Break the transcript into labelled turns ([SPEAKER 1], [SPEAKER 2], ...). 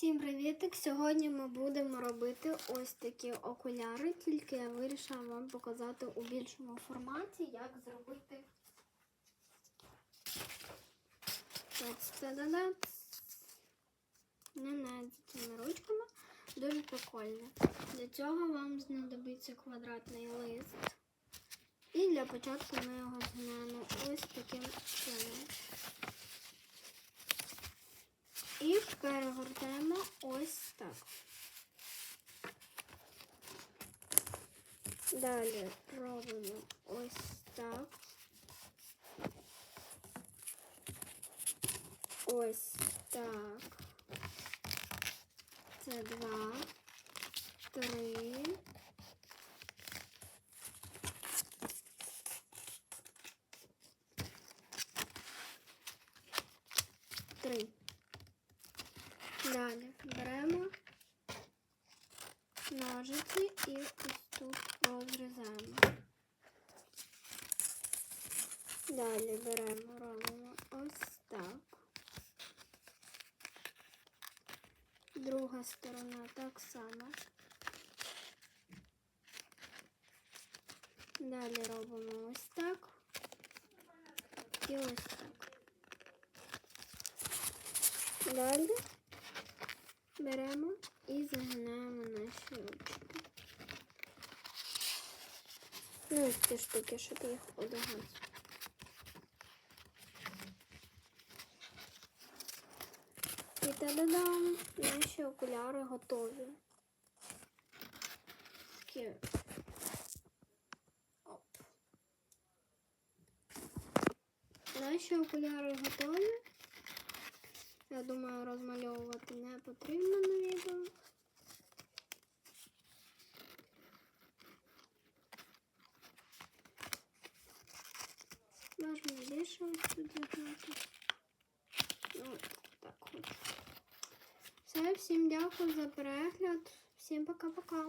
[SPEAKER 1] Всім привітик! Сьогодні ми будемо робити ось такі окуляри, тільки я вирішила вам показати у більшому форматі, як зробити не над ручками. Дуже прикольно. Для цього вам знадобиться квадратний лист. І для початку ми його згнемо ось таким чином. І перегортаємо ось так. Далі робимо ось так. Ось так. Це два, три. Три. Далі беремо ножиці і ось тут розрізаємо. Далі беремо, робимо ось так. Друга сторона так само. Далі робимо ось так. І ось так. Далі беремо і загинаємо наші ручки. Ну, ці штуки, щоб їх одягати. І та-да-дам! Наші окуляри готові. Такі. Оп. Наші окуляри готові. Я думаю, розмальовувати не потрібно так от. Все, всім дякую за перегляд. Всім пока-пока.